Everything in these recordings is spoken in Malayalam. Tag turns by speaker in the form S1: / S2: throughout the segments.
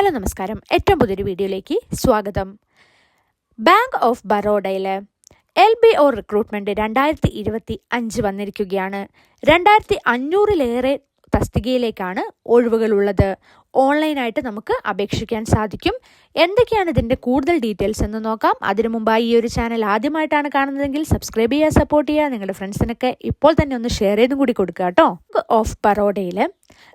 S1: ഹലോ നമസ്കാരം. ഏറ്റവും പുതിയൊരു വീഡിയോയിലേക്ക് സ്വാഗതം. ബാങ്ക് ഓഫ് ബറോഡയിലെ എൽ ബി ഒ റിക്രൂട്ട്മെന്റ് രണ്ടായിരത്തി ഇരുപത്തി അഞ്ച് വന്നിരിക്കുകയാണ്. രണ്ടായിരത്തി അഞ്ഞൂറിലേറെ തസ്തികയിലേക്കാണ് ഒഴിവുകളുള്ളത്. ഓൺലൈനായിട്ട് നമുക്ക് അപേക്ഷിക്കാൻ സാധിക്കും. എന്തൊക്കെയാണ് ഇതിന്റെ കൂടുതൽ ഡീറ്റെയിൽസ് എന്ന് നോക്കാം. അതിനു മുമ്പായി ഈ ഒരു ചാനൽ ആദ്യമായിട്ടാണ് കാണുന്നതെങ്കിൽ സബ്സ്ക്രൈബ് ചെയ്യുക സപ്പോർട്ട് ചെയ്യുക. നിങ്ങളുടെ ഫ്രണ്ട്സിനൊക്കെ ഇപ്പോൾ തന്നെ ഒന്ന് ഷെയർ ചെയ്തും കൂടി കൊടുക്കുക കേട്ടോ. ഓഫ് ബറോഡയിൽ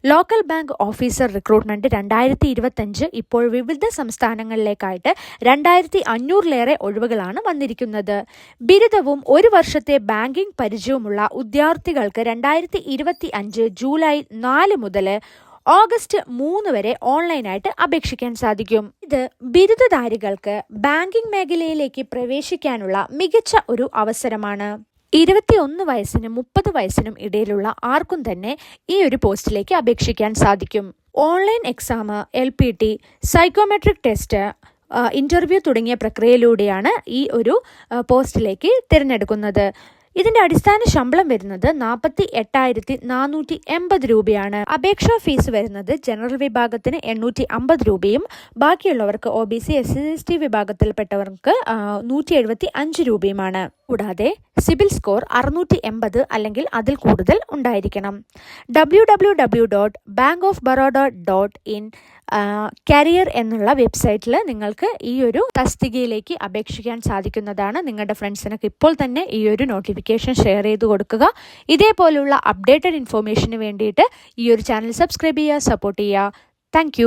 S1: ലോക്കൽ ബാങ്ക് ഓഫീസർ റിക്രൂട്ട്മെന്റ് രണ്ടായിരത്തി ഇരുപത്തഞ്ച് ഇപ്പോൾ വിവിധ സംസ്ഥാനങ്ങളിലേക്കായിട്ട് രണ്ടായിരത്തി അഞ്ഞൂറിലേറെ ഒഴിവുകളാണ് വന്നിരിക്കുന്നത്. ബിരുദവും ഒരു വർഷത്തെ ബാങ്കിംഗ് പരിചയവുമുള്ള ഉദ്യോഗാർത്ഥികൾക്ക് രണ്ടായിരത്തി ഇരുപത്തി അഞ്ച് ജൂലൈ നാല് മുതൽ ഓഗസ്റ്റ് മൂന്ന് വരെ ഓൺലൈനായിട്ട് അപേക്ഷിക്കാൻ സാധിക്കും. ഇത് ബിരുദധാരികൾക്ക് ബാങ്കിംഗ് മേഖലയിലേക്ക് പ്രവേശിക്കാനുള്ള മികച്ച ഒരു അവസരമാണ്. ഇരുപത്തിയൊന്ന് വയസ്സിനും മുപ്പത് വയസ്സിനും ഇടയിലുള്ള ആർക്കും തന്നെ ഈ ഒരു പോസ്റ്റിലേക്ക് അപേക്ഷിക്കാൻ സാധിക്കും. Online exam L P T psychometric test interview തുടങ്ങിയ പ്രക്രിയയിലൂടെയാണ് ഈ ഒരു പോസ്റ്റിലേക്ക് തിരഞ്ഞെടുക്കുന്നത്. ഇതിന്റെ അടിസ്ഥാന ശമ്പളം വരുന്നത് നാൽപ്പത്തി എട്ടായിരത്തി നാനൂറ്റി എൺപത് രൂപയാണ്. അപേക്ഷാ ഫീസ് വരുന്നത് ജനറൽ വിഭാഗത്തിന് എണ്ണൂറ്റി അമ്പത് രൂപയും ബാക്കിയുള്ളവർക്ക് O B C S C S T വിഭാഗത്തിൽപ്പെട്ടവർക്ക് നൂറ്റി എഴുപത്തി അഞ്ച് രൂപയുമാണ്. കൂടാതെ സിബിൽ സ്കോർ അറുന്നൂറ്റി എൺപത് അല്ലെങ്കിൽ അതിൽ കൂടുതൽ ഉണ്ടായിരിക്കണം. W W W dot bank of Baroda dot in career എന്നുള്ള വെബ്സൈറ്റിൽ നിങ്ങൾക്ക് ഈ ഒരു തസ്തികയിലേക്ക് അപേക്ഷിക്കാൻ സാധിക്കുന്നതാണ്. നിങ്ങളുടെ ഫ്രണ്ട്സിനൊക്കെ ഇപ്പോൾ തന്നെ ഈ ഒരു നോട്ടിഫിക്കേഷൻ ഷെയർ ചെയ്ത് കൊടുക്കുക. ഇതേപോലുള്ള അപ്ഡേറ്റഡ് ഇൻഫോർമേഷന് വേണ്ടിയിട്ട് ഈ ഒരു ചാനൽ സബ്സ്ക്രൈബ് ചെയ്യുക സപ്പോർട്ട് ചെയ്യുക. താങ്ക്